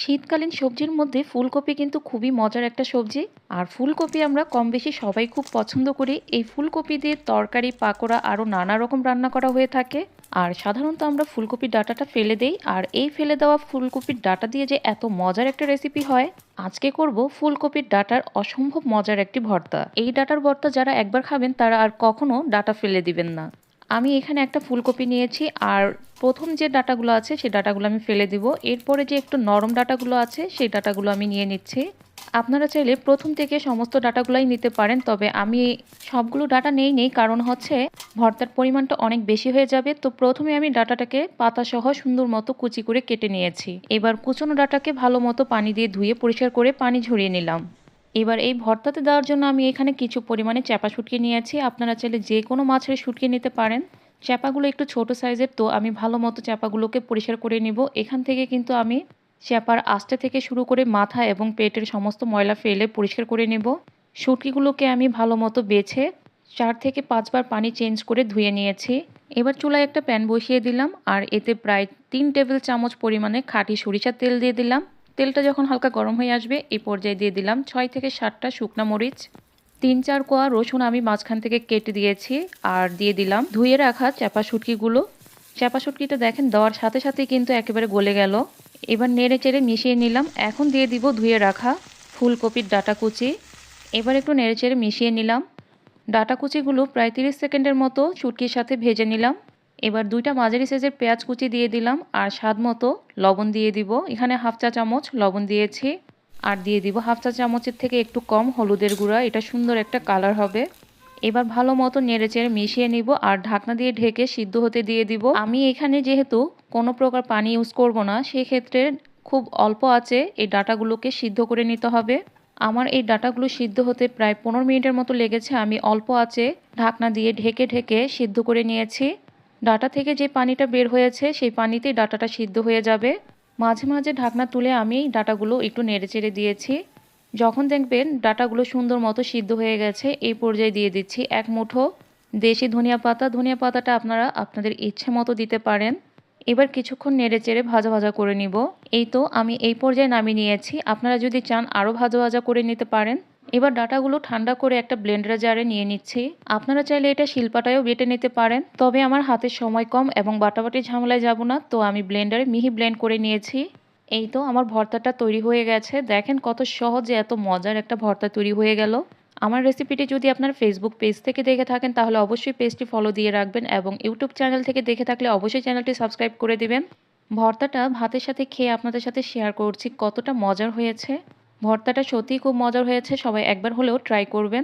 শীতকালীন সবজির মধ্যে ফুলকপি কিন্তু খুবই মজার একটা সবজি। আর ফুলকপি আমরা কম বেশি সবাই খুব পছন্দ করি। এই ফুলকপি দিয়ে তরকারি, পাকোড়া আরও নানা রকম রান্না করা হয়ে থাকে। আর সাধারণত আমরা ফুলকপির ডাটাটা ফেলে দেই। আর এই ফেলে দেওয়া ফুলকপির ডাটা দিয়ে যে এত মজার একটা রেসিপি হয়, আজকে করব ফুলকপির ডাটার অসম্ভব মজার একটি ভর্তা। এই ডাটার ভর্তা যারা একবার খাবেন, তারা আর কখনো ডাটা ফেলে দিবেন না। আমি এখানে একটা ফুলকপি নিয়েছি, আর প্রথম যে ডাটাগুলো আছে সেই ডাটাগুলো আমি ফেলে দিব। এরপরে যে একটু নরম ডাটাগুলো আছে সেই ডাটাগুলো আমি নিয়ে নিচ্ছি। আপনারা চাইলে প্রথম থেকে সমস্ত ডাটাগুলোই নিতে পারেন, তবে আমি সবগুলো ডাটা নেই নেই কারণ হচ্ছে ভর্তার পরিমাণটা অনেক বেশি হয়ে যাবে। তো প্রথমে আমি ডাটাটাকে পাতাসহ সুন্দর মতো কুচি করে কেটে নিয়েছি। এবার কুচনো ডাটাকে ভালো মতো পানি দিয়ে ধুয়ে পরিষ্কার করে পানি ঝরিয়ে নিলাম। এবার এই ভর্তাতে দেওয়ার জন্য আমি এখানে কিছু পরিমাণে চ্যাপা শুটকি নিয়েছি। আপনারা চাইলে যে কোনো মাছের শুটকি নিতে পারেন। চ্যাপাগুলো একটু ছোট সাইজের, তো আমি ভালো মতো চ্যাপাগুলোকে পরিষ্কার করে নিব। এখান থেকে কিন্তু আমি চ্যাপার আস্তে থেকে শুরু করে মাথা এবং পেটের সমস্ত ময়লা ফেলে পরিষ্কার করে নেব। শুটকিগুলোকে আমি ভালো মতো বেছে চার থেকে পাঁচবার পানি চেঞ্জ করে ধুয়ে নিয়েছি। এবার চুলায় একটা প্যান বসিয়ে দিলাম, আর এতে প্রায় তিন টেবিল চামচ পরিমাণে খাঁটি সরিষার তেল দিয়ে দিলাম। তেলটা যখন হালকা গরম হয়ে আসবে, এই পর্যায়ে দিয়ে দিলাম ছয় থেকে সাতটা শুকনা মরিচ। তিন, চার কোয়া রসুন আমি মাঝখান থেকে কেটে দিয়েছি আর দিয়ে দিলাম ধুয়ে রাখা চাপা শুটকিগুলো। চাপা শুটকিটা দেখেন দেওয়ার সাথে সাথে কিন্তু একেবারে গলে গেল। এবার নেড়ে চেড়ে মিশিয়ে নিলাম। এখন দিয়ে দিব ধুয়ে রাখা ফুলকপির ডাটা কুচি। এবার একটু নেড়ে চেড়ে মিশিয়ে নিলাম। ডাটা কুচিগুলো প্রায় তিরিশ সেকেন্ডের মতো শুটকির সাথে ভেজে নিলাম। এবার দুইটা মাঝারি সাইজের পেঁয়াজ কুচি দিয়ে দিলাম আর স্বাদ মতো লবণ দিয়ে দিব। এখানে হাফ চা চামচ লবণ দিয়েছি আর দিয়ে দিব হাফ চা চামচের থেকে একটু কম হলুদের গুঁড়া, এটা সুন্দর একটা কালার হবে। এবার ভালো মতো নেড়ে চেড়ে মিশিয়ে নিব আর ঢাকনা দিয়ে ঢেকে সিদ্ধ হতে দিয়ে দিব। আমি এখানে যেহেতু কোনো প্রকার পানি ইউজ করব না, সেক্ষেত্রে খুব অল্প আছে এই ডাটাগুলোকে সিদ্ধ করে নিতে হবে। আমার এই ডাটাগুলো সিদ্ধ হতে প্রায় পনেরো মিনিটের মতো লেগেছে, আমি অল্প আছে ঢাকনা দিয়ে ঢেকে ঢেকে সিদ্ধ করে নিয়েছি। ডাটা থেকে যে পানিটা বের হয়েছে, সেই পানিতেই ডাটাটা সিদ্ধ হয়ে যাবে। মাঝে মাঝে ঢাকনা তুলে আমি ডাটাগুলো একটু নেড়ে চেড়ে দিয়েছি। যখন দেখবেন ডাটাগুলো সুন্দর মতো সিদ্ধ হয়ে গেছে, এই পর্যায়ে দিয়ে দিচ্ছি এক মুঠো দেশি ধনিয়া পাতা। ধনিয়া পাতাটা আপনারা আপনাদের ইচ্ছে মতো দিতে পারেন। এবার কিছুক্ষণ নেড়ে চেড়ে ভাজা ভাজা করে নিব। এই তো আমি এই পর্যায়ে নামিয়ে নিয়েছি। আপনারা যদি চান আরও ভাজা ভাজা করে নিতে পারেন। এবার ডাটাগুলো ঠান্ডা করে একটা ব্লেন্ডার জারে নিয়ে নিচ্ছি। আপনারা চাইলে এটা শিল্পাটায়ও বেটে নিতে পারেন। তবে আমার হাতের সময় কম এবং বাটাবাটি ঝামেলায় যাব না, তো আমি ব্লেন্ডারে মিহি ব্লেন্ড করে নিয়েছি। এই তো আমার ভর্তাটা তৈরি হয়ে গেছে। দেখেন কত সহজে, এত মজার একটা ভর্তা তৈরি হয়ে গেল। আমার রেসিপিটি যদি আপনার ফেসবুক পেজ থেকে দেখে থাকেন, তাহলে অবশ্যই পেজটি ফলো দিয়ে রাখবেন এবং ইউটিউব চ্যানেল থেকে দেখে থাকলে অবশ্যই চ্যানেলটি সাবস্ক্রাইব করে দিবেন। ভর্তাটা ভাতের সাথে খেয়ে আপনাদের সাথে শেয়ার করছি কতটা মজার হয়েছে। ভর্তাটা সত্যিই খুব মজার হয়েছে সবাই একবার হলেও ট্রাই করবেন।